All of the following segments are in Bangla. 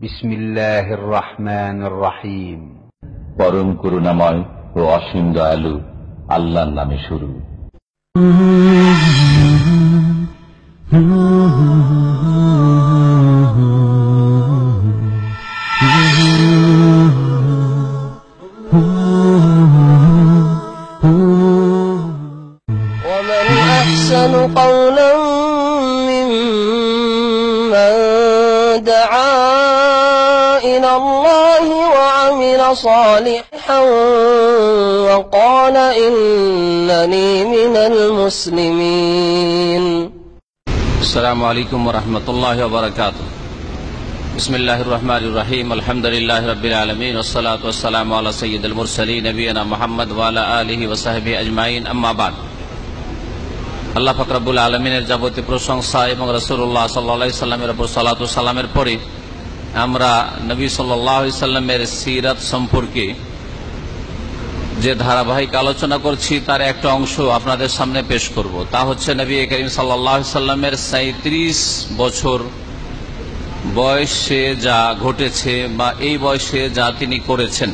বিসমিল্লাহির রহমান রাহিম পরম করুণাময় ও অসীম দয়ালু আল্লাহর নামে শুরু عليكم ورحمة الله وبركاته بسم الله الرحمن الرحيم الحمد لله رب العالمين والصلاة والسلام على سيد المرسلين نبينا محمد وعلى آله وصحبه أجمعين أما بعد আল্লাহ ফকরাবুল আলমিনের যাবতীয় প্রশংসা এবং রসুল্লাহ সাল্লা সাল্লামের উপর সালাত সাল্লামের পরে আমরা নবী সাল্লাহ সাল্লামের সিরাত সম্পর্কে যে ধারাবাহিক আলোচনা করছি, তার একটা অংশ আপনাদের সামনে পেশ করব। তা হচ্ছে নবী করিম সাল্লামের সাঁত্রিশ বছর বয়সে যা ঘটেছে বা এই বয়সে যা তিনি করেছেন।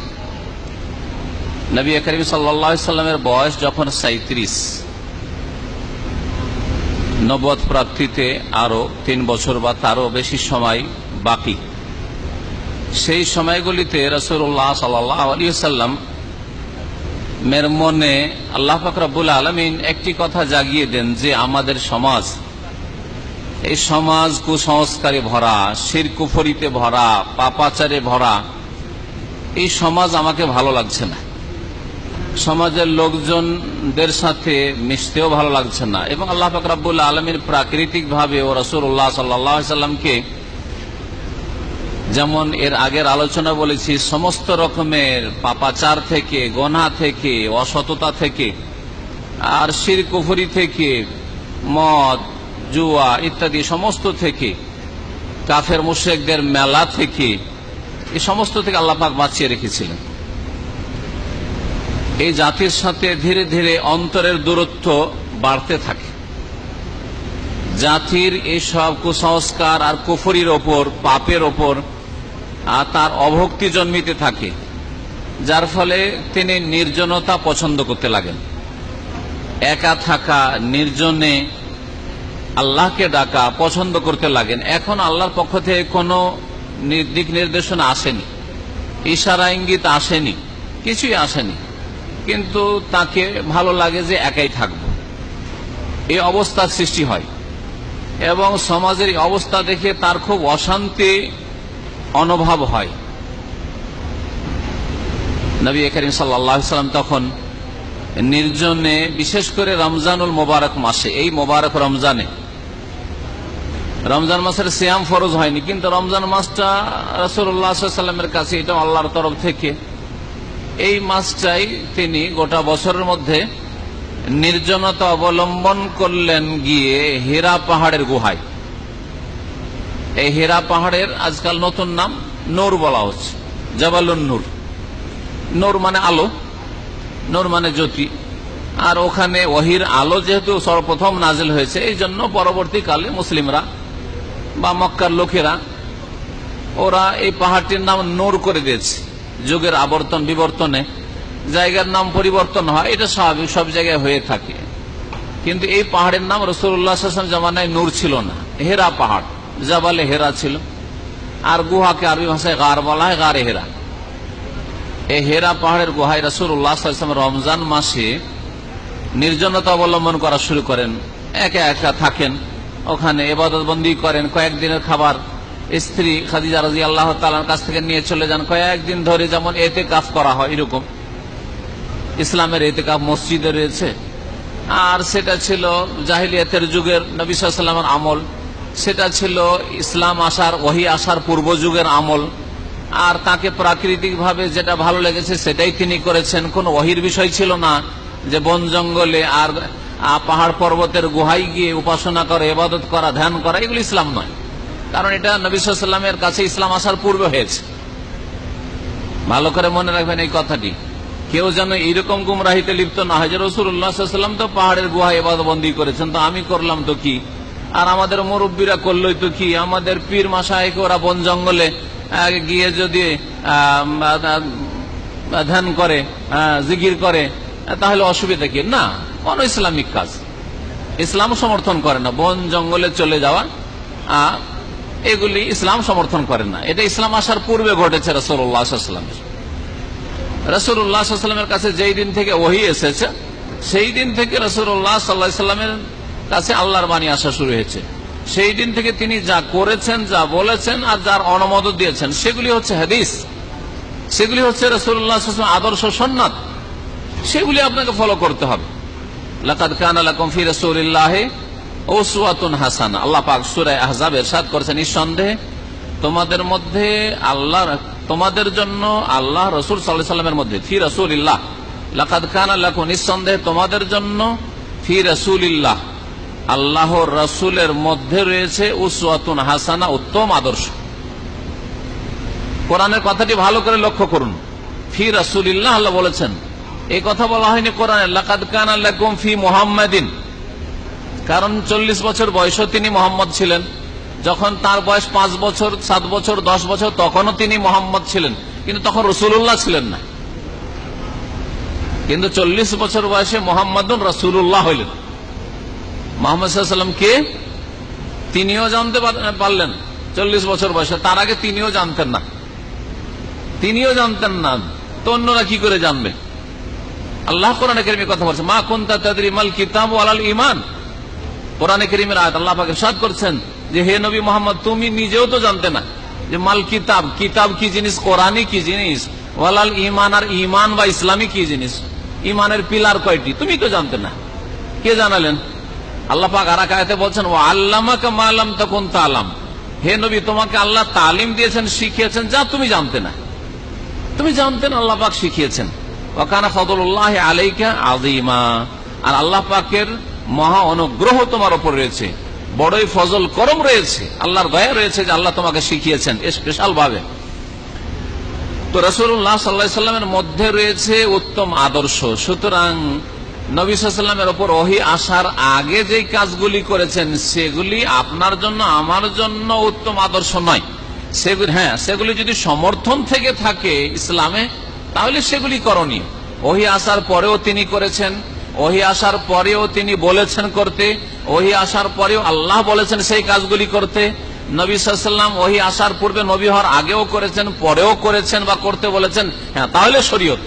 নবী করিম সাল্লামের বয়স যখন সাঁত্রিশ নবদ প্রাপ্তিতে আরও তিন বছর বা তারও বেশি সময় বাকি। সেই সময়গুলিতে রসুল্লাহ সাল্লাহ আলী সাল্লাম মের মনে আল্লাহ ফকরাবুল আলমিন একটি কথা জাগিয়ে দেন যে আমাদের সমাজ, এই সমাজ কুসংস্কারে ভরা শির কুফরিতে ভরা, পাপাচারে ভরা, এই সমাজ আমাকে ভালো লাগছে না। সমাজের লোকজনদের সাথে মিশতেও ভালো লাগছে না। এবং আল্লাহ ফকরাবুল আলমীর প্রাকৃতিকভাবে ও রসুল্লাহ সাল্লামকে যেমন এর আগের আলোচনা বলেছি, সমস্ত রকমের পাপাচার থেকে, গনা থেকে, অসততা থেকে, আর শির কুফরি থেকে, মদ, জুয়া ইত্যাদি সমস্ত থেকে, কাফের মুশেকদের মেলা থেকে, এই সমস্ত থেকে আল্লাহ পাক বাঁচিয়ে রেখেছিলেন। এই জাতির সাথে ধীরে ধীরে অন্তরের দূরত্ব বাড়তে থাকে। জাতির এইসব কুসংস্কার আর কুফরির ওপর, পাপের ওপর আর তার অভক্তি জন্মিতে থাকে, যার ফলে তিনি নির্জনতা পছন্দ করতে লাগেন। একা থাকা, নির্জনে আল্লাহকে ডাকা পছন্দ করতে লাগেন। এখন আল্লাহর পক্ষ থেকে কোনো দিক নির্দেশনা আসেনি। ইশারা ইঙ্গিত আসেনি, কিছুই আসেনি। কিন্তু তাকে ভালো লাগে যে একাই থাকব। এই অবস্থার সৃষ্টি হয় এবং সমাজের অবস্থা দেখে তার খুব অশান্তি অনুভব হয়। নবী করিম সাল্লাম তখন নির্জনে, বিশেষ করে রমজানুল মোবারক মাসে, এই মোবারক রমজানে, রমজান মাসের শ্যাম ফরজ হয়নি, কিন্তু রমজান মাসটা রসুল্লাহামের কাছে, এটা আল্লাহর তরফ থেকে, এই মাসটাই তিনি গোটা বছরের মধ্যে নির্জনতা অবলম্বন করলেন গিয়ে হীরা পাহাড়ের গুহায়। এই হেরা পাহাড়ের আজকাল নতুন নাম নূর বলা হচ্ছে, জবালুন নূর। নূর মানে আলো, নূর মানে জ্যোতি। আর ওখানে ওহির আলো যেহেতু সর্বপ্রথম নাজিল হয়েছে, এই জন্য পরবর্তীকালে মুসলিমরা বা মক্কার লোকেরা ওরা এই পাহাড়টির নাম নূর করে দিয়েছে। যুগের আবর্তন বিবর্তনে জায়গার নাম পরিবর্তন হয়, এটা স্বাভাবিক, সব জায়গায় হয়ে থাকে। কিন্তু এই পাহাড়ের নাম রসুল্লাহ জামানায় নূর ছিল না, হেরা পাহাড়। জাবালে হেরা ছিল। আর গুহাকে আরবি ভাষায় গার বলা হয় গারে হেরা। এই হেরা পাহাড়ের গুহায় রসুল্লাহ রমজান মাসে নির্জনতা অবলম্বন করা শুরু করেন। একা একা থাকেন। ওখানে এবাদত বন্দি করেন। কয়েকদিনের খাবার স্ত্রী খাদিজা রাজি আল্লাহ তালার কাছ থেকে নিয়ে চলে যান। কয়েকদিন ধরে যেমন এতে কাফ করা হয় এরকম। ইসলামের এতে কাফ মসজিদে রয়েছে। আর সেটা ছিল জাহিলিয়াতের যুগের নবী সাল্লামের আমল। সেটা ছিল ইসলাম আসার, ওহি আসার পূর্ব যুগের আমল। আর তাকে প্রাকৃতিক ভাবে যেটা ভালো লেগেছে সেটাই তিনি করেছেন। কোন ওহির বিষয় ছিল না যে বন জঙ্গলে আর পাহাড় পর্বতের গুহাই গিয়ে উপাসনা করে এবাদত করা, ধ্যান করা, এগুলি ইসলাম নয়। কারণ এটা নবী সাল্লামের কাছে ইসলাম আসার পূর্বে হয়েছে। ভালো করে মনে রাখবেন এই কথাটি। কেউ যেন এইরকম গুমরাহিতে লিপ্ত না হয় যে রসুল্লাহাম তো পাহাড়ের গুহা এবাদ বন্দি করেছেন, তো আমি করলাম তো কি? আর আমাদের মুরব্বীরা করলোই তো কি? আমাদের পীর মাসায়কে ওরা বন জঙ্গলে গিয়ে যদি ধ্যান করে জিকির করে তাহলে অসুবিধা কি? না, কোন ইসলামিক কাজ। ইসলাম সমর্থন করে না। বন জঙ্গলে চলে যাওয়া এগুলি ইসলাম সমর্থন করে না। এটা ইসলাম আসার পূর্বে ঘটেছে রসোল্লাহামের রসুল্লাহামের কাছে যেই দিন থেকে ওহি এসেছে, সেই দিন থেকে রসুল্লাহ সাল্লাহ সাল্লামের কাছে আল্লাহর বাণী আসা শুরু হয়েছে। সেই দিন থেকে তিনি যা করেছেন, যা বলেছেন আর যার অনুমোদন দিয়েছেন, সেগুলি হচ্ছে হাদিস। সেগুলি হচ্ছে রসুল্লাহ আদর্শ সন্ন্যত। সেগুলি আপনাকে ফলো করতে হবে। লাকাদ ফি করেছেন তোমাদের মধ্যে তোমাদের জন্য আল্লাহ রাসূল মধ্যে, ফি রাসূলিল্লাহ। নিঃসন্দেহে তোমাদের জন্য ফি আল্লাহর রসুলের মধ্যে রয়েছে উসওয়াতুন হাসানা, উত্তম আদর্শ। কোরআনের কথাটি ভালো করে লক্ষ্য করুন। ফি রাসূলিল্লাহ আল্লাহ বলেছেন এই কথা বলা হয়নি কোরআনে, লাকাদ কান আলাকুম ফি মুহাম্মাদিন। কারণ চল্লিশ বছর বয়সও তিনি মোহাম্মদ ছিলেন। যখন তার বয়স পাঁচ বছর, সাত বছর, দশ বছর, তখনও তিনি মোহাম্মদ ছিলেন। কিন্তু তখন রসুল্লাহ ছিলেন না। কিন্তু চল্লিশ বছর বয়সে মোহাম্মদ রসুল্লাহ হইলেন। মোহাম্মদ সাল্লাম কে? তিনিও জানতে পারলেন। চল্লিশ বছর বয়সে। তার আগে তিনিও জানতেন না। তিনিও জানতেন না। তো অন্যরা কি করে জানবে? আল্লাহ কোরআন কেরিমের কথা বলছে, মা কুন্তা তাদরি মাল কিতাব আলাল ইমান কোরআনে কেরিমের আয়াত আল্লাহ পাকে সাদ করছেন যে, হে নবী মোহাম্মদ, তুমি নিজেও তো জানতে না যে মাল কিতাব কিতাব কি জিনিস, কোরআনই কি জিনিস, ওয়ালাল ইমান আর ইমান বা ইসলামী কি জিনিস? ইমানের পিলার কয়টি? তুমি তো জানতে না। কে জানালেন? আল্লাহ আর এক আয়াতে বলছেন ও আল্লামাকে মালাম তখন তালাম। হে নবী, তোমাকে আল্লাহ তালিম দিয়েছেন, শিখিয়েছেন, যা তুমি জানতে না। তুমি জানতেন শিখিয়েছেন। ফদুল্লাহ আলাইকা আর আল্লাহ পাকের মহা অনুগ্রহ তোমার উপর রয়েছে। বড়ই ফজল করম রয়েছে। আল্লাহর দয়া রয়েছে যে আল্লাহ তোমাকে শিখিয়েছেন স্পেশাল ভাবে। তো রসুল্লাহ সাল্লা সাল্লামের মধ্যে রয়েছে উত্তম আদর্শ। সুতরাং নবী সাল্লামের ওপর ওহি আসার আগে যে কাজগুলি করেছেন, সেগুলি আপনার জন্য, আমার জন্য উত্তম আদর্শ নয়। সেগুলি হ্যাঁ সেগুলি যদি সমর্থন থেকে থাকে ইসলামে, তাহলে সেগুলি করণীয়। ওহি আসার পরেও তিনি করেছেন, ওহি আসার পরেও তিনি বলেছেন করতে, ওহি আসার পরেও আল্লাহ বলেছেন সেই কাজগুলি করতে। নবী সাল্লাম ওহি আসার পূর্বে নবী হওয়ার আগেও করেছেন, পরেও করেছেন বা করতে বলেছেন। হ্যাঁ তাহলে শরীয়ত।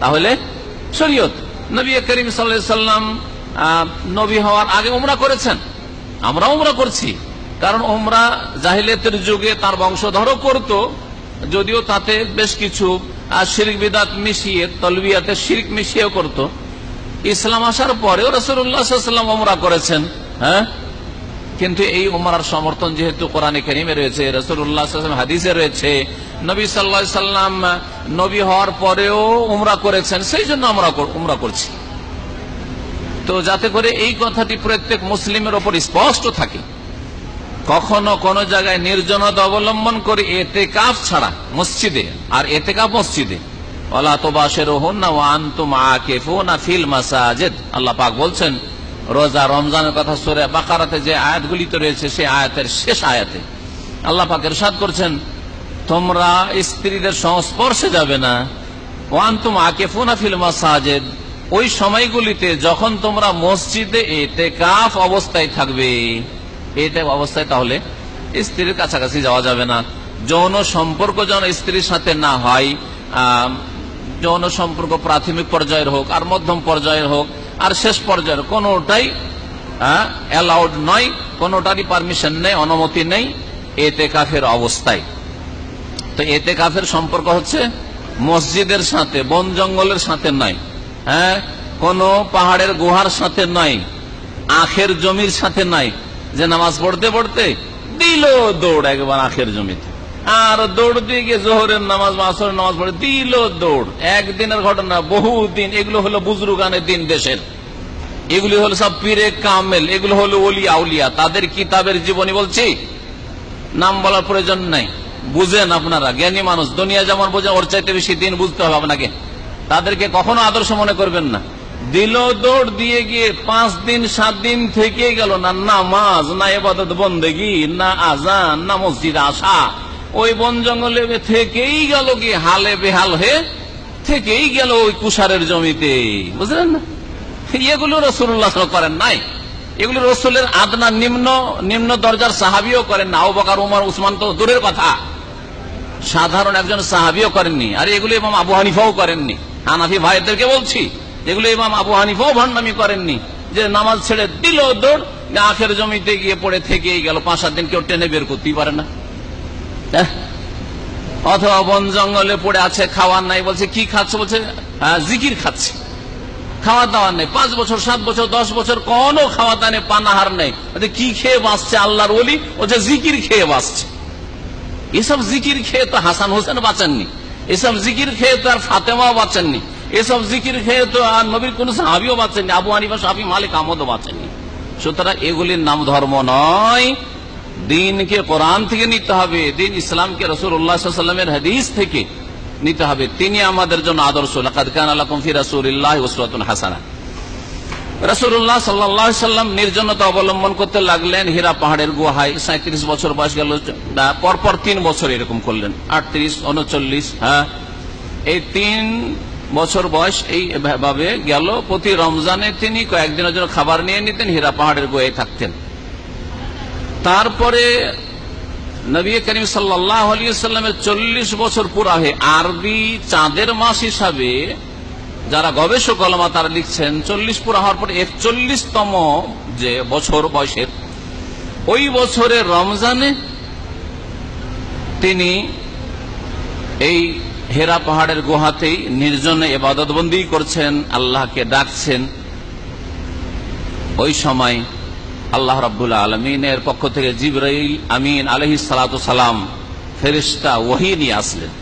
তাহলে শরীয়ত। নবী করিম সাল্লাম নবী হওয়ার আগে উমরা করেছেন। আমরা উমরা করছি। কারণ ওমরা জাহিলিয়াতের যুগে তার বংশধরও করত, যদিও তাতে বেশ কিছু শিরিক বিদাত মিশিয়ে, তলবিয়াতে শিরিক মিশিয়েও করত। ইসলাম আসার পরেও রসুল্লাহাম ওমরা করেছেন হ্যাঁ? কিন্তু এই উমরার সমর্থন যেহেতু কোরআনে করিমে রয়েছে রসুল্লাহ হাদিসে রয়েছে, নবী সাল্লা সাল্লাম নবী হওয়ার পরেও উমরা করেছেন, সেই জন্য আমরা উমরা করছি। তো যাতে করে এই কথাটি প্রত্যেক মুসলিমের ওপর স্পষ্ট থাকে। কখনো কোন জায়গায় নির্জনতা অবলম্বন করে এতে কাপ ছাড়া মসজিদে, আর এতে কাপ মসজিদে। আল্লাহ পাক বলছেন রোজা রমজানের কথা সরে বাকারাতে যে আয়াতগুলি তো রয়েছে সেই আয়াতের শেষ আয়াতে। আল্লাহ পাক এরশাদ করছেন, তোমরা স্ত্রীদের সংস্পর্শে যাবে না। ওয়ান্তুম আকেফুনা ফিল মাসাজেদ। ওই সময়গুলিতে যখন তোমরা মসজিদে এতে কাফ অবস্থায় থাকবে, এতে অবস্থায় তাহলে স্ত্রীর কাছাকাছি যাওয়া যাবে না। যৌন সম্পর্ক যেন স্ত্রীর সাথে না হয় যৌন সম্পর্ক প্রাথমিক পর্যায়ের হোক আর মধ্যম পর্যায়ের হোক আর শেষ পর্যায়ের কোনটাই অ্যালাউড নয়, কোনটারই পারমিশন নেই, অনুমতি নেই, এতে কাফের অবস্থায়। তো এতে কাফের সম্পর্ক হচ্ছে মসজিদের সাথে, বন জঙ্গলের সাথে নয় হ্যাঁ কোন পাহাড়ের গুহার সাথে নয়, আখের জমির সাথে নয়, যে নামাজ পড়তে পড়তে দিল দৌড় একবার আখের জমিতে। আর দৌড় দিয়ে গিয়ে জোহরের নামাজ আসরের নামাজ পড়ে, দিল দৌড়। একদিনের ঘটনা, বহু দিন, এগুলো হলো বুজরুগানের দিন দেশের। এগুলি হলো সব পীরে কামেল, এগুলো হলো ওলি আউলিয়া। তাদের কিতাবের জীবনী বলছি, নাম বলার প্রয়োজন নাই। বুঝেন আপনারা, জ্ঞানী মানুষ, দুনিয়া যেমন বোঝেন ওর চাইতে বেশি দিন বুঝতে হবে আপনাকে। তাদেরকে কখনো আদর্শ মনে করবেন না। দিল দৌড় দিয়ে গিয়ে পাঁচ দিন, সাত দিন থেকে গেল, না নামাজ, না এবাদত বন্দেগি, না আজান, না মসজিদ আসা। ওই বন জঙ্গলে থেকেই গেল কি হালে বেহাল হয়ে? থেকেই গেল ওই কুষারের জমিতে। বুঝলেন না? এগুলো রসুল্লাহ করেন নাই। এগুলো রসুলের আদনা নিম্ন নিম্ন দরজার সাহাবিও করেন না। বকার, উমর, উসমান তো দূরের কথা। সাধারণ একজন সাহাবিও করেননি। আর এগুলো ইমাম আবু হানিফাও করেননি। হানাফি ভাইদেরকে বলছি, এগুলো ইমাম আবু হানিফাও ভণ্ডামি করেননি। যে নামাজ ছেড়ে দিল দৌড় আখের জমিতে গিয়ে পড়ে থেকেই গেল। পাঁচ সাত দিন কেউ টেনে বের করতেই পারে না? অথবা বন জঙ্গলে পড়ে আছে খাওয়ার নাই বলছে কি খাচ্ছে? বলছে হ্যাঁ, জিকির খাচ্ছে। খাওয়া দাওয়া নেই। পাঁচ বছর সাত বছর দশ বছর কোনো খাওয়া দাওয়া নেই পানাহার নেই। কি খেয়ে বাঁচছে আল্লাহর বলি বলছে জিকির খেয়ে বাঁচছে। এসব জিকির খেয়ে তো হাসান হোসেন বাঁচাননি। এসব জিকির খেয়ে তো আর ফাতেমাও বাঁচেননি। এসব জিকির খেয়ে তো আর নবীর কোন সাহাবিও বাঁচেননি। আবু হানিফা সাফি মালিক আহমদও বাঁচেননি। সুতরাং এগুলির নাম ধর্ম নয়। দিনকে কোরআন থেকে নিতে হবে, দিন ইসলামকে রসুল উল্লাহামের হাদিস থেকে নিতে হবে, তিনি আমাদের জন্য আদর্শ। হাসানা। রসুল্লাহ সাল্লাম নির্জনতা অবলম্বন করতে লাগলেন, হীরা পাহাড়ের গুহায়। সাঁত্রিশ বছর বয়স গেল পরপর তিন বছর এরকম করলেন। আটত্রিশ, উনচল্লিশ হ্যাঁ। এই তিন বছর বয়স এই ভাবে গেল। প্রতি রমজানে তিনি কয়েকদিনের জন্য খাবার নিয়ে নিতেন, হীরা পাহাড়ের গুহায় থাকতেন। তারপরে নবী করিম সাল্লামের চল্লিশ বছর পুরা হয়ে আরবি চাঁদের মাস হিসাবে যারা গবেষক অলমা তারা লিখছেন, চল্লিশ পুরা হওয়ার পর একচল্লিশতম যে বছর বয়সের, ওই বছরের রমজানে তিনি এই হেরা পাহাড়ের গুহাতেই নির্জনে এবাদতবন্দি করছেন, আল্লাহকে ডাকছেন। ওই সময় আল্লাহ রাবুল আলমিনের পক্ষ থেকে জিবরাইল আমিন আলহি সালাম ফেরিস্তা ওহি নিয়ে আসলেন।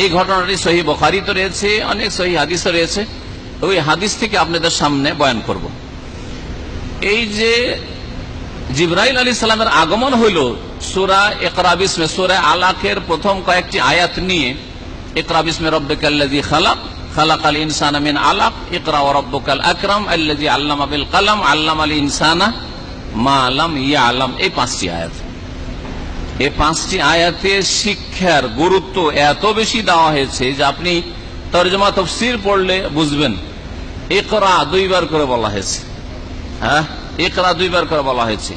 এই ঘটনাটি সহি বখারিত রয়েছে, অনেক সহি হাদিসও রয়েছে। ওই হাদিস থেকে আপনাদের সামনে বয়ান করব। এই যে জিব্রাইল আলী সালামের আগমন হইল, সুরা একরাবিসমে সুরা আলাকের প্রথম কয়েকটি আয়াত নিয়ে একরাবিসমে রব্বিকাল্লাজি খালাক খালাক আল ইনসান আমিন আলাক, ইকরা ও রব্বকাল আকরাম আল্লাজি আল্লামা বিল কালাম আল্লাম আলী ইনসানা মা আলাম, ইয়া আলাম, এই পাঁচটি আয়াত। এই পাঁচটি আয়াতে শিক্ষার গুরুত্ব এত বেশি দেওয়া হয়েছে যে আপনি তর্জমা তফসির পড়লে বুঝবেন। একরা দুইবার করে বলা হয়েছে। হ্যাঁ? একরা দুইবার করে বলা হয়েছে।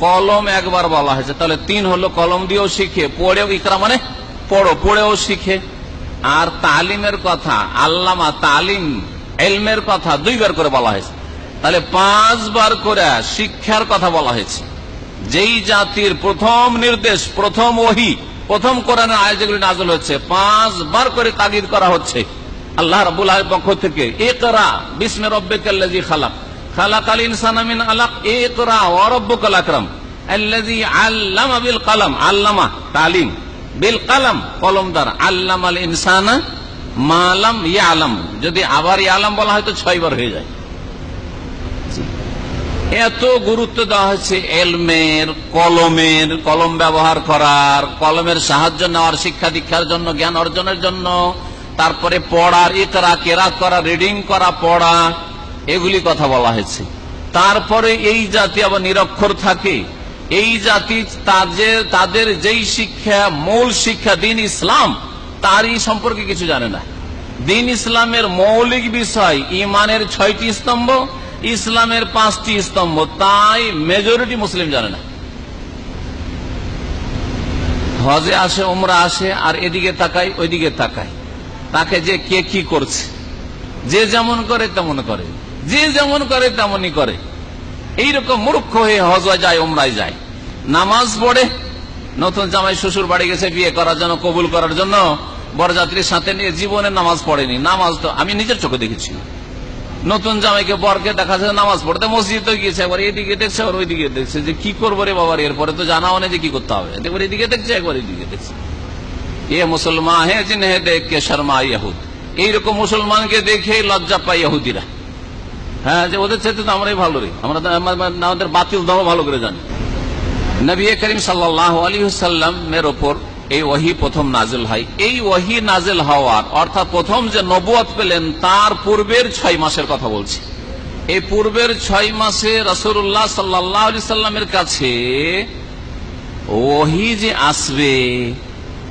কলম একবার বলা হয়েছে। তাহলে তিন হলো কলম দিয়েও শিখে, পড়েও ইকরা মানে পড়ো, পড়েও শিখে। আর তালিমের কথা, আল্লামা তালিম, এলমের কথা দুইবার করে বলা হয়েছে। তাহলে পাঁচবার করে শিক্ষার কথা বলা হয়েছে। যেই জাতির প্রথম নির্দেশ, প্রথম ওহি, প্রথম কোরআনের আয় যেগুলি নাজল হচ্ছে, পাঁচবার করে তাগিদ করা হচ্ছে। আল্লাহ রাবুল পক্ষ থেকে একরা বিসমে রব্বে খালাক। খালাক আল ইনসানামিন আলাক একরা ওরব্বুকাল আকরাম। আল্লাজি আল্লামা বিল কালাম, আল্লামা তালিম। বিল কালাম কলম দ্বারা আল্লাম আল ইনসানা মালাম ইয়া আলম যদি আবার ইয়া আলম বলা হয় তো ছয়বার হয়ে যায়। এত গুরুত্ব দেওয়া হচ্ছে এলমের, কলমের, কলম ব্যবহার করার, কলমের সাহায্য নেওয়ার, শিক্ষা দীক্ষার জন্য, জ্ঞান অর্জনের জন্য, তারপরে পড়ার ইকরা কেরাত করা, রিডিং করা, পড়া, এগুলি কথা বলা হয়েছে। তারপরে এই জাতি আবার নিরক্ষর থাকে। এই জাতি তাদের তাদের যেই শিক্ষা, মূল শিক্ষা, দিন ইসলাম, তারই সম্পর্কে কিছু জানে না। দিন ইসলামের মৌলিক বিষয়, ইমানের ছয়টি স্তম্ভ ইসলামের পাঁচটি স্তম্ভ, তাই মেজরিটি মুসলিম জানে না। হজে আসে, উমরা আসে, আর এদিকে তাকাই ওইদিকে তাকাই তাকে যে কে কি করছে, যে যেমন করে তেমন করে, যে যেমন করে তেমনই করে। এইরকম মূর্খ হয়ে হজ যায়, উমরায় যায়। নামাজ পড়ে, নতুন জামাই শ্বশুর বাড়ি গেছে, বিয়ে করার জন্য, কবুল করার জন্য, বরযাত্রীর সাথে নিয়ে জীবনে নামাজ পড়েনি। নামাজ তো আমি নিজের চোখে দেখেছি। নতুন জামাইকে বরকে দেখা যাচ্ছে নামাজ পড়তে মসজিদে গিয়েছে, একবার এদিকে দেখছে আর ওইদিকে দেখছে। যে কি করব রে বাবার এরপরে তো জানাও নেই যে কি করতে হবে। একবার এদিকে দেখছে, একবার এদিকে দেখছে। এ মুসলমান হে জিন হে দেখ কে শর্মা ইয়াহুদ। এইরকম মুসলমানকে দেখে লজ্জা পাই ইহুদিরা হ্যাঁ যে ওদের চাইতে তো আমরাই ভালো রে। আমরা তো আমাদের বাতিল ধর্ম ভালো করে জানি। নবী করিম সাল্লাহ আলী সাল্লামের ওপর এই ওহি প্রথম নাজেল হয়। এই ওহি নাজেল হওয়ার, অর্থাৎ প্রথম যে নবুয়াত পেলেন, তার পূর্বের ছয় মাসের কথা বলছি। এই পূর্বের ছয় মাসে রসুল্লাহ সাল্লাহ সাল্লামের কাছে ওহি যে আসবে,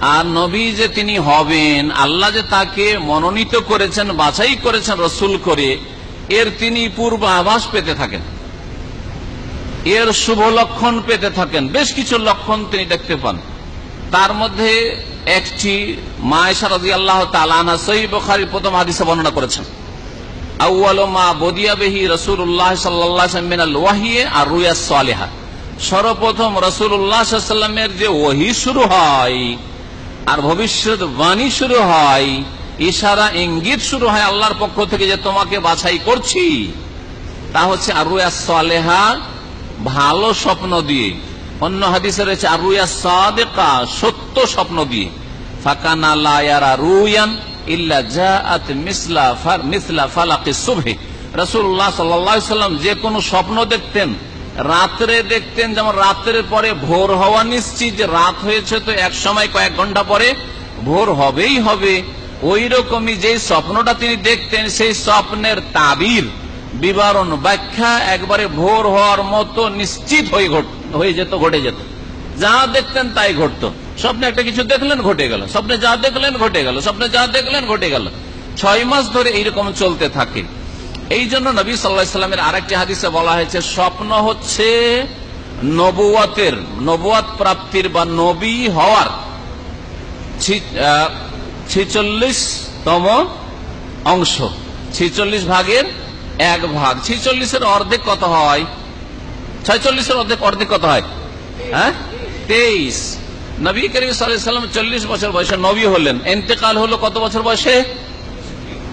আর নবী যে তিনি হবেন, আল্লাহ যে তাকে মনোনীত করেছেন, বাছাই করেছেন রসুল করে, এর তিনি পূর্বাভাস পেতে থাকেন। এর শুভ লক্ষণ পেতে থাকেন। বেশ কিছু লক্ষণ তিনি দেখতে পান। তার মধ্যে একটি মায়েশা রাজি আল্লাহ তালানা সই বখারি প্রথম হাদিসে বর্ণনা করেছেন। আউ্বাল মা বদিয়া বেহি রসুল্লাহ সাল্লাহ ওয়াহিয়ে আর রুয়া সালেহা। সর্বপ্রথম রসুল্লাহামের যে ওহি শুরু হয় আর ভবিষ্যৎ বাণী শুরু হয়, ইশারা, ইঙ্গিত শুরু হয় আল্লাহর পক্ষ থেকে যে তোমাকে বাছাই করছি, তা হচ্ছে আরুয়া সালেহা ভালো স্বপ্ন দিয়ে। অন্য হাদিসে রয়েছে, আরুয়া সাদেকা সত্য স্বপ্ন দিয়ে। ফাকানা লায়ারা রুয়ান ইল্লা জাআত মিসলা মিসলা ফালাকি সুবহি। রাসূলুল্লাহ সাল্লাল্লাহু সাল্লাম যে কোনো স্বপ্ন দেখতেন, রাত্রে দেখতেন, যেমন রাত্রের পরে ভোর হওয়া নিশ্চিত যে রাত হয়েছে তো এক সময় কয়েক ঘণ্টা পরে ভোর হবেই হবে। ওই রকমই যে স্বপ্নটা তিনি দেখতেন, সেই স্বপ্নের তাবির, বিবরণ, ব্যাখ্যা একবারে ভোর হওয়ার মতো নিশ্চিত হয়ে হয়ে যেত, ঘটে যেত। যা দেখতেন তাই ঘটতো। স্বপ্নে একটা কিছু দেখলেন, ঘটে গেল। স্বপ্নে যা দেখলেন, ঘটে গেল। স্বপ্নে যা দেখলেন, ঘটে গেল। ছয় মাস ধরে এইরকম চলতে থাকে। এই জন্য নবী সাল্লাহ সাল্লামের আরেকটি হাদিসে বলা হয়েছে, স্বপ্ন হচ্ছে নবুয়াতের, নবুয়াত প্রাপ্তির বা নবী হওয়ার ছিচল্লিশতম অংশ। ছিচল্লিশ ভাগের এক ভাগ। ছিচল্লিশের অর্ধেক কত হয়? ছয়চল্লিশের অর্ধেক অর্ধেক কত হয়? হ্যাঁ? তেইশ। নবী করিম সাল্লাম চল্লিশ বছর বয়সে নবী হলেন। এতেকাল হলো কত বছর বয়সে?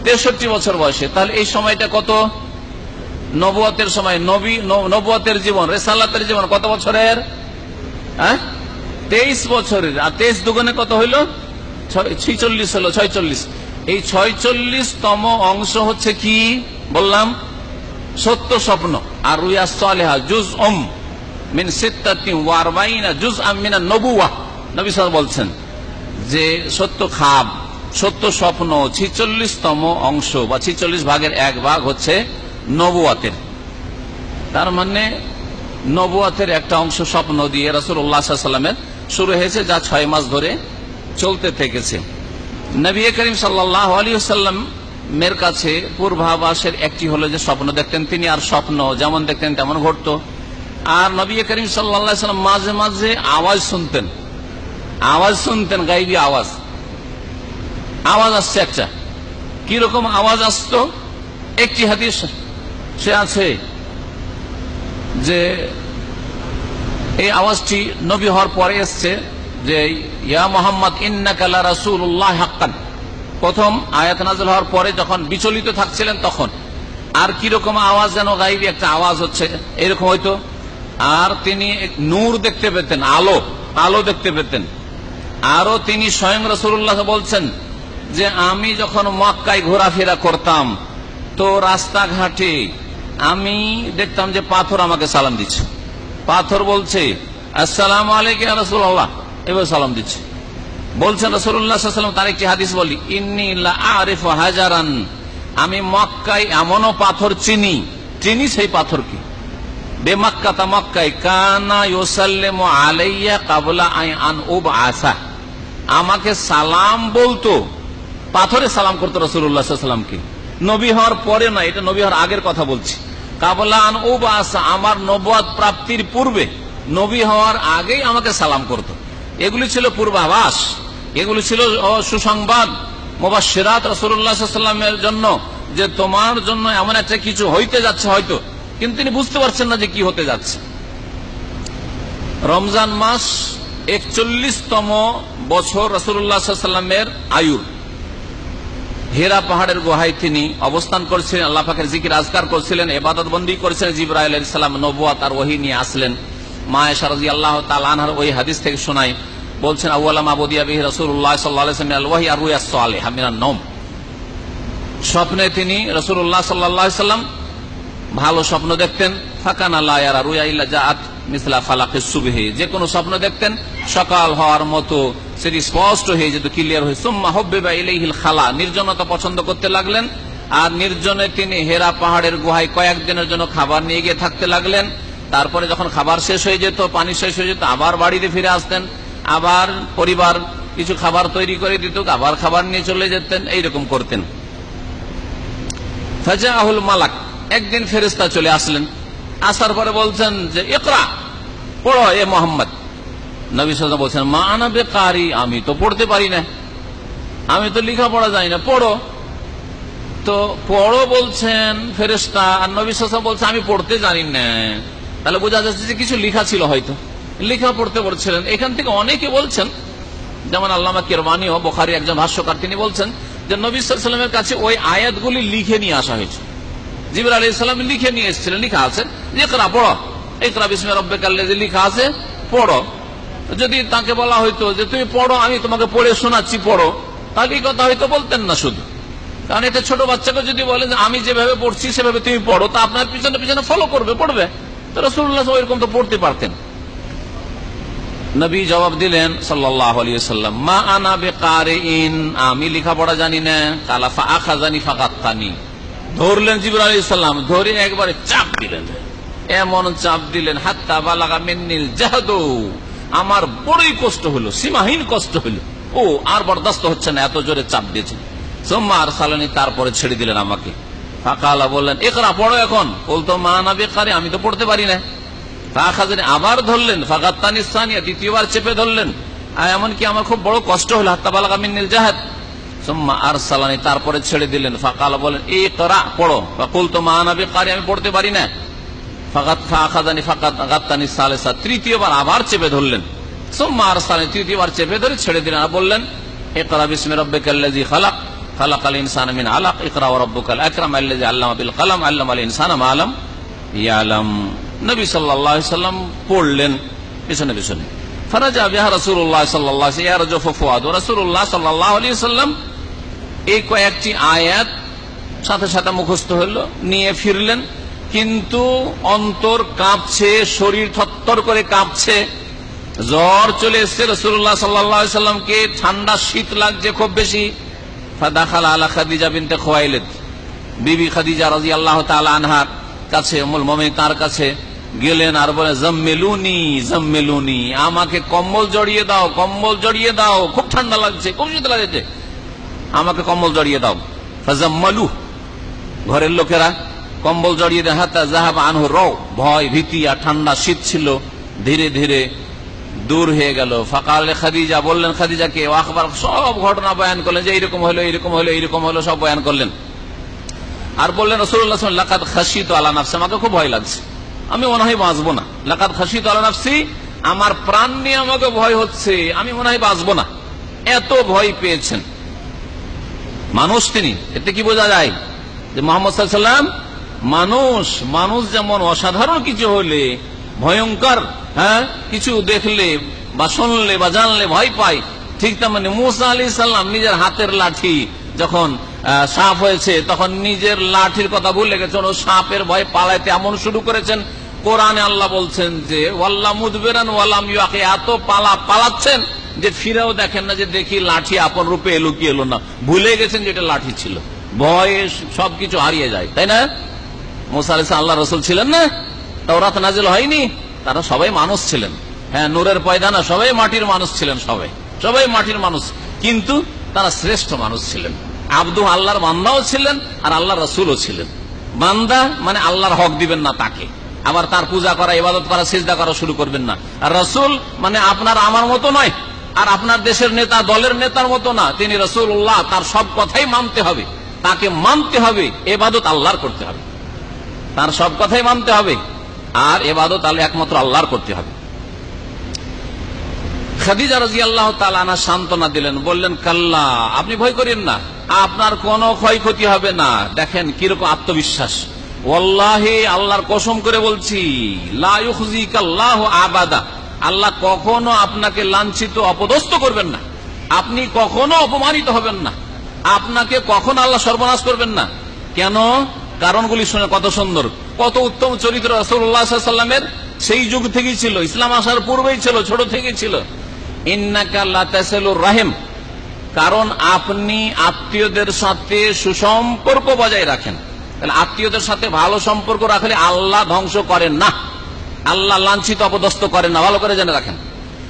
তেষট্টি বছর বয়সে। তাহলে এই সময়টা কত? নবুয়তের সময়। নবী নবুয়তের জীবন, রেসালাতের জীবন কত বছরের? হ্যাঁ? তেইশ বছরের। আর তেইশ দুগুণে কত হইল? ছিচল্লিশ হলো ছয়চল্লিশ। এই ছয়চল্লিশ তম অংশ হচ্ছে কি? বললাম, সত্য স্বপ্ন। আর রুইয়া সালেহা জুজ ওম মিন ওয়ারবাইনা জুজ নবুয়া নবী সাল বলছেন যে সত্য খাব, সত্য স্বপ্ন ছিচল্লিশতম অংশ বা ছিচল্লিশ ভাগের এক ভাগ হচ্ছে নবুয়াতের। তার মানে নবুয়াতের একটা অংশ স্বপ্ন দিয়ে রাসুল্লাহামের শুরু হয়েছে যা ছয় মাস ধরে চলতে থেকেছে। নবী করিম সাল্লাহ আলী সাল্লাম মের কাছে পূর্বাভাসের একটি হলো যে স্বপ্ন দেখতেন তিনি আর স্বপ্ন যেমন দেখতেন তেমন ঘটত। আর নবী করিম সাল্লা সাল্লাম মাঝে মাঝে আওয়াজ শুনতেন। আওয়াজ শুনতেন, গাইবি আওয়াজ। আওয়াজ আসছে একটা। কীরকম আওয়াজ আসতো? একটি হাদিস সে আছে যে এই আওয়াজটি নবী হওয়ার পরে এসছে যে, ইয়া মোহাম্মদ ইন্নাকালা রাসুল্লাহ হাক্কান। প্রথম আয়াত নাজল হওয়ার পরে যখন বিচলিত থাকছিলেন তখন, আর কীরকম আওয়াজ যেন গাইবি, একটা আওয়াজ হচ্ছে, এরকম হয়তো। আর তিনি নূর দেখতে পেতেন, আলো আলো দেখতে পেতেন। আরও তিনি স্বয়ং রসুল্লাহ বলছেন যে, আমি যখন মক্কায় ঘোরাফেরা করতাম, তো রাস্তাঘাটে আমি দেখতাম যে পাথর আমাকে সালাম দিচ্ছে। পাথর বলছে, আসসালাম আলাইকুম রসুল্লাহ এবার সালাম দিচ্ছে। বলছেন রসুল্লাহাম তার একটি হাদিস বলি আরিফ হাজারান আমি মক্কায় এমনও পাথর চিনি। চিনি সেই পাথরকে বেমাক্কাতা মক্কায় কানা ইউসাল্লেম আলাইয়া কাবলা আই আন উব আসা আমাকে সালাম বলতো, পাথরে সালাম করতো রসুল্লাহামকে নবী হওয়ার পরে না এটা নবী হওয়ার আগের কথা বলছি। কাবলা আন উব আসা আমার নবাদ প্রাপ্তির পূর্বে নবী হওয়ার আগেই আমাকে সালাম করত। এগুলি ছিল পূর্বাভাস। এগুলি ছিল সুসংবাদ মোবাসিরাত রসুল্লাহামের জন্য, যে তোমার জন্য এমন একটা কিছু হইতে যাচ্ছে হয়তো, কিন্তু তিনি বুঝতে পারছেন না যে কি হতে যাচ্ছে। রমজান মাস একচল্লিশতম বছর রসুল্লাহামের আয়ুর। হেরা পাহাড়ের গুহায় তিনি অবস্থান করছিলেন, আল্লাহ পাখের জিকির আজকার করছিলেন এবাদত বন্দী করেছিলেন জিব্রাহ আলাইসালাম নবুয়াত আর ওহি নিয়ে আসলেন। মায়ে সারজি আল্লাহ তালানহার ওই হাদিস থেকে শোনাই বলছেন স্বপ্নে তিনি রসুল্লাহ সাল্লাম ভালো স্বপ্ন দেখতেন। যে কোনো স্বপ্ন দেখতেন, সকাল হওয়ার মতো সেটি স্পষ্ট হয়ে যেত, ক্লিয়ার হয়ে। সুম্মা হব্বে বা ইলাইহিল খালা। নির্জনতা পছন্দ করতে লাগলেন। আর নির্জনে তিনি হেরা পাহাড়ের গুহায় কয়েকদিনের জন্য খাবার নিয়ে গিয়ে থাকতে লাগলেন। তারপরে যখন খাবার শেষ হয়ে যেত, পানি শেষ হয়ে যেত, আবার বাড়িতে ফিরে আসতেন। আবার পরিবার কিছু খাবার তৈরি করে দিত, আবার খাবার নিয়ে চলে যেতেন, এইরকম করতেন। ফাজাহুল মালাক, একদিন ফেরেস্তা চলে আসলেন। আসার পরে বলছেন যে, ইকরা, পড়ো এ মোহাম্মদ। নবী সাল্লাম বলছেন, মা আনাবে কারি আমি তো পড়তে পারি না। আমি তো লেখা পড়া যাই না, পড়ো। তো পড়ো বলছেন ফেরেস্তা আর নবী সাল্লাম বলছে আমি পড়তে জানি না। তাহলে বোঝা যাচ্ছে যে কিছু লেখা ছিল হয়তো। লেখা পড়তে বলছিলেন। এখান থেকে অনেকে বলছেন, যেমন আল্লামা কেরমানিও বোখারি একজন ভাষ্যকার, তিনি বলছেন যে নবী সাল্লামের কাছে ওই আয়াতগুলি লিখে নিয়ে আসা হয়েছে। জিবর আলী ইসলাম লিখে নিয়ে এসেছিলেন, লিখা আছে। একরা পড়ো। একরা বিসমে রব্বে কাল্লে যে লিখা আছে, পড়ো। যদি তাকে বলা হয়তো যে তুমি পড়ো, আমি তোমাকে পড়ে শোনাচ্ছি, পড়ো। তাহলে কথা হয়তো বলতেন না শুধু। কারণ এটা ছোট বাচ্চাকে যদি বলে যে আমি যেভাবে পড়ছি, সেভাবে তুমি পড়ো, তা আপনার পিছনে পিছনে ফলো করবে, পড়বে। তো রসুল্লাহ ওইরকম তো পড়তে পারতেন। নবী জবাব দিলেন সাল্লাহ সাল্লাম মা আনা বেকারে ইন আমি লেখাপড়া জানি না কালাফা আখা জানি ফাঁকাত্তানি ধরলেন জিবুর আলী সাল্লাম ধরে একবারে চাপ দিলেন। এমন চাপ দিলেন, হাত্তা বালাগা মেন্নিল জাহাদু। আমার বড়ই কষ্ট হলো, সীমাহীন কষ্ট হলো। ও, আর বরদাস্ত হচ্ছে না, এত জোরে চাপ দিয়েছে। সোম্মা আর সালানি তারপরে ছেড়ে দিলেন আমাকে। ফাঁকা বললেন একরা পড়ো এখন। বলতো, মা না বেকারে, আমি তো পড়তে পারি না। আবার ধরলেন ফাঁকাত্তানিস্তানিয়া দ্বিতীয়বার চেপে ধরলেন। এমনকি আমার খুব বড় কষ্ট হলো, হাত্তা বালাগা মিন্নিল জাহাদ। সোম্মা আর সালানি তারপরে ছেড়ে দিলেন। ফাঁকাল বলেন এ করা পড়ো। ফাকুল তো মা নাবি কারি আমি পড়তে পারি না। ফাঁকাত তৃতীয়বার আবার চেপে ধরলেন। তৃতীয়বার চেপে ধরে ছেড়ে আর বললেন এ করা বিসমে রব্বিকাল্লাজি খালাক খালাক। আল ইনসান মিন ও আল্লাম আলম নবী আলাইহি সাল্লাম পড়লেন পিছনে পিছনে। সাল্লাম এই কয়েকটি আয়াত সাথে সাথে মুখস্থ নিয়ে ফিরলেন। কিন্তু অন্তর কাঁপছে, শরীর করে কাঁপছে। জ্বর চলে এসছে রসুল্লাহ সাল্লামকে ঠান্ডা শীত লাগছে খুব বেশি। ফাদাখাল আলা খাদিজা বিনতে খোয়াইলেদ, বিবি খাদিজা রাজি আল্লাহ আনহার কাছে মমে তার কাছে। গেলেন আর বলে, জম্মেলুনি জম্মেলুনি, আমাকে কম্বল জড়িয়ে দাও, কম্বল জড়িয়ে দাও, খুব ঠান্ডা লাগছে, খুব শীত লাগছে। আমাকে কম্বল জড়িয়ে দাও। ফাজাম্মালু ঘরের লোকেরা, কম্বল জড়িয়ে দেয় হাতা জাহাব আনহু রও, ভয়, ভীতি আর ঠান্ডা শীত ছিল। ধীরে ধীরে দূর হয়ে গেল। ফাকালে খাদিজা বললেন খাদিজাকে আখবার, সব ঘটনা বয়ান করলেন, যে এইরকম হলো এইরকম হলো এইরকম হলো, সব বয়ান করলেন। আর বললেন রসুল্লাহ লাকাত খাসি তো আলা আমাকে খুব ভয় লাগছে। আমি মনে হয় বাঁচবো না। লাকাত খাসি তো আলা আমার প্রাণ নিয়ে আমাকে ভয় হচ্ছে, আমি মনে হয় বাঁচবো না। এত ভয় পেয়েছেন। মানুষ তিনি। এতে কি বোঝা যায়? যে মোহাম্মদ মানুষ মানুষ যেমন অসাধারণ কিছু হলে, ভয়ঙ্কর হ্যাঁ কিছু দেখলে বা শুনলে বা জানলে ভয় পায়, ঠিক তেমনি মুসা আলি সাল্লাম নিজের হাতের লাঠি যখন সাপ হয়েছে, তখন নিজের লাঠির কথা ভুলে গেছেন ও সাপের ভয় পালাইতে এমন শুরু করেছেন, কোরআনে আল্লাহ বলছেন যে, ওয়াল্লা মুদবেরান ওয়াল্লাম ইয়াকে এত পালা পালাচ্ছেন যে ফিরেও দেখেন না যে দেখি লাঠি আপন রূপে এলো কি এলো না। ভুলে গেছেন যে এটা লাঠি ছিল। ভয়ে সবকিছু হারিয়ে যায়, তাই না? মোসা আল্লাহ রসুল ছিলেন না? তাওরাত নাজিল হয়নি? তারা সবাই মানুষ ছিলেন। হ্যাঁ নূরের পয়দানা, সবাই মাটির মানুষ ছিলেন সবাই। সবাই মাটির মানুষ। কিন্তু তারা শ্রেষ্ঠ মানুষ ছিলেন। আব্দু আল্লাহর বান্দাও ছিলেন আর আল্লাহ রসুলও ছিলেন। বান্দা মানে আল্লাহর হক দিবেন না তাকে। আবার তার পূজা করা, ইবাদত করা, সিজদা করা শুরু করবেন না। আর রসুল মানে আপনার আমার মতো নয়। আর আপনার দেশের নেতা, দলের নেতার মতো না। তিনি রসুল উল্লাহ তার সব কথাই মানতে হবে। তাকে মানতে হবে এবাদত আল্লাহর করতে হবে। তার সব কথাই মানতে হবে। আর এবাদত আল্লাহ একমাত্র আল্লাহর করতে হবে। খাদিজা রাজি আল্লাহ তালানা সান্ত্বনা দিলেন, বললেন, কাল্লা, আপনি ভয় করেন না। আপনার কোনো ক্ষয়ক্ষতি হবে না। দেখেন কীরকম আত্মবিশ্বাস। ওল্লাহে আল্লাহর কসম করে বলছি লাহ আবাদা। আল্লাহ কখনো আপনাকে লাঞ্ছিত, অপদস্থ করবেন না। আপনি কখনো অপমানিত হবেন না। আপনাকে কখন আল্লাহ সর্বনাশ করবেন না। কেন? কারণগুলি শুনে কত সুন্দর। কত উত্তম চরিত্র রসুল্লাহামের সেই যুগ থেকেই ছিল। ইসলাম আসার পূর্বেই ছিল, ছোট থেকেই ছিল। রাহেম। কারণ আপনি আত্মীয়দের সাথে সুসম্পর্ক বজায় রাখেন। তাহলে আত্মীয়দের সাথে ভালো সম্পর্ক রাখলে আল্লাহ ধ্বংস করেন না। আল্লাহ লাঞ্ছিত, অপদস্থ করেন না। ভালো করে জেনে রাখেন।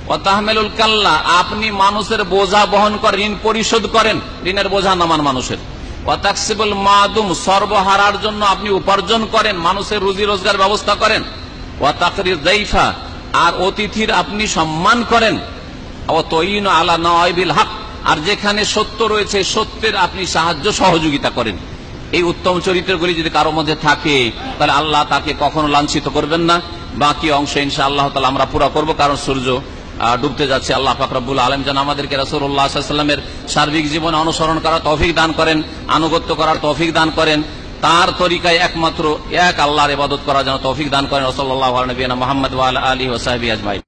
ও তাহমেলুল কাল্লা, আপনি মানুষের বোঝা বহন করেন, ঋণ পরিশোধ করেন। ঋণের বোঝা নামান মানুষের। ওয়াতাকসিবুল মাদুম, সর্বহারার জন্য আপনি উপার্জন করেন, মানুষের রুজি রোজগার ব্যবস্থা করেন। ওয়াতাকরির দাইফা আর অতিথির আপনি সম্মান করেন। আলা নয়বিল হক। আর যেখানে সত্য রয়েছে, সত্যের আপনি সাহায্য সহযোগিতা করেন। এই উত্তম চরিত্রগুলি যদি কারও মধ্যে থাকে, তাহলে আল্লাহ তাকে কখনো লাঞ্ছিত করবেন না। বাকি অংশ ইনশা আল্লাহ তালা আমরা পুরা করব, কারণ সূর্য ডুবতে যাচ্ছে। আল্লাহ ফাকরাবুল আলম যেন আমাদেরকে রসুল্লাহামের সার্বিক জীবন অনুসরণ করার তৌফিক দান করেন, আনুগত্য করার তৌফিক দান করেন। তার তরিকায় একমাত্র এক আল্লাহর ইবাদত করার জন্য তৌফিক দান করেন। রসল্লাহ নবীনা মোহাম্মদ আলী ওসাহাবি আজমাই